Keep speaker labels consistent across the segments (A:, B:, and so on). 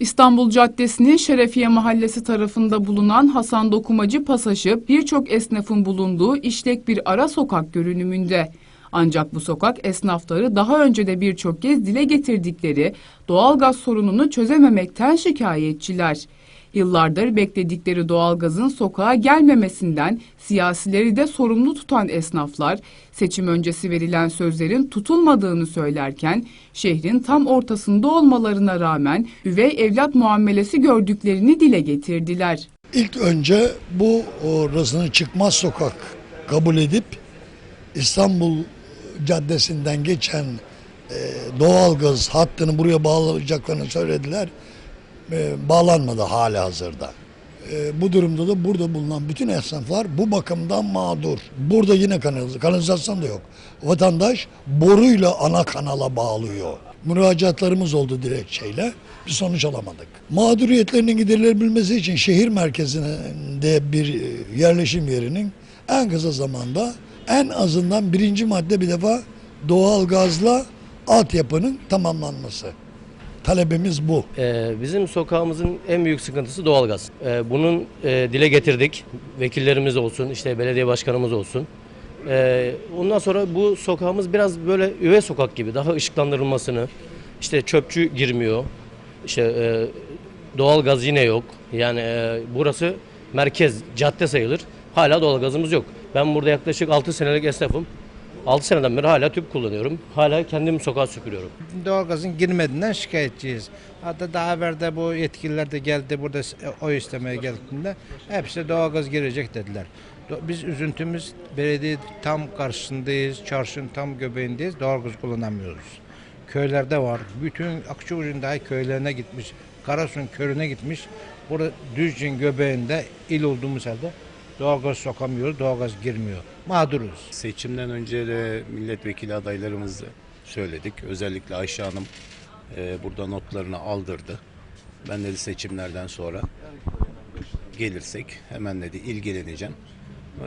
A: İstanbul Caddesi'nin Şerefiye Mahallesi tarafında bulunan Hasan Dokumacı Pasajı birçok esnafın bulunduğu işlek bir ara sokak görünümünde. Ancak bu sokak esnafları daha önce de birçok kez dile getirdikleri doğalgaz sorununu çözememekten şikayetçiler. Yıllardır bekledikleri doğalgazın sokağa gelmemesinden siyasileri de sorumlu tutan esnaflar seçim öncesi verilen sözlerin tutulmadığını söylerken şehrin tam ortasında olmalarına rağmen üvey evlat muamelesi gördüklerini dile getirdiler.
B: İlk önce bu orasını çıkmaz sokak kabul edip İstanbul Caddesi'nden geçen e, doğalgaz hattını buraya bağlayacaklarını söylediler. E, bağlanmadı hali hazırda. E, bu durumda da burada bulunan bütün esnaflar bu bakımdan mağdur. Burada yine kanaliz- kanalizasyon da yok. Vatandaş boruyla ana kanala bağlıyor. Müracaatlarımız oldu dilekçeyle. Bir sonuç alamadık. Mağduriyetlerinin giderilebilmesi için şehir merkezinde bir e, yerleşim yerinin en kısa zamanda en azından birinci madde bir defa doğal gazla altyapının tamamlanması. Talebimiz bu.
C: Ee, bizim sokağımızın en büyük sıkıntısı doğalgaz. Ee, bunun e, dile getirdik. Vekillerimiz olsun, işte belediye başkanımız olsun. Ee, ondan sonra bu sokağımız biraz böyle üve sokak gibi daha ışıklandırılmasını, işte çöpçü girmiyor, işte e, doğalgaz yine yok. Yani e, burası merkez, cadde sayılır. Hala doğalgazımız yok. Ben burada yaklaşık 6 senelik esnafım. 6 seneden beri hala tüp kullanıyorum. Hala kendim sokağa süpürüyorum.
D: Doğalgazın girmediğinden şikayetçiyiz. Hatta daha evvel de bu yetkililer de geldi burada oy istemeye geldiğinde hepsi doğalgaz girecek dediler. Biz üzüntümüz belediye tam karşısındayız, çarşının tam göbeğindeyiz, doğalgaz kullanamıyoruz. Köylerde var, bütün Akçavucu'nun dahi köylerine gitmiş, Karasu'nun köyüne gitmiş. Burada Düzce'nin göbeğinde il olduğumuz halde doğalgaz sokamıyoruz, doğalgaz girmiyor. Mağduruz.
E: Seçimden önce de milletvekili adaylarımızı söyledik. Özellikle Ayşe Hanım e, burada notlarını aldırdı. Ben dedi seçimlerden sonra gelirsek hemen dedi ilgileneceğim.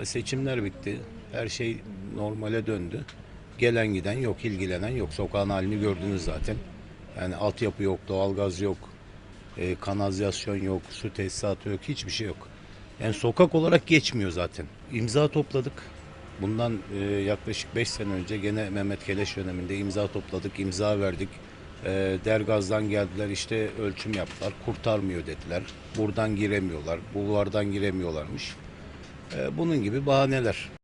E: Seçimler bitti. Her şey normale döndü. Gelen giden yok, ilgilenen yok. Sokağın halini gördünüz zaten. Yani altyapı yok, doğalgaz yok, e, kanalizasyon yok, su tesisatı yok, hiçbir şey yok. Yani sokak olarak geçmiyor zaten. İmza topladık. Bundan e, yaklaşık 5 sene önce gene Mehmet Keleş döneminde imza topladık, imza verdik. E, Dergaz'dan geldiler işte ölçüm yaptılar, kurtarmıyor dediler. Buradan giremiyorlar, bulvardan giremiyorlarmış. E, bunun gibi bahaneler.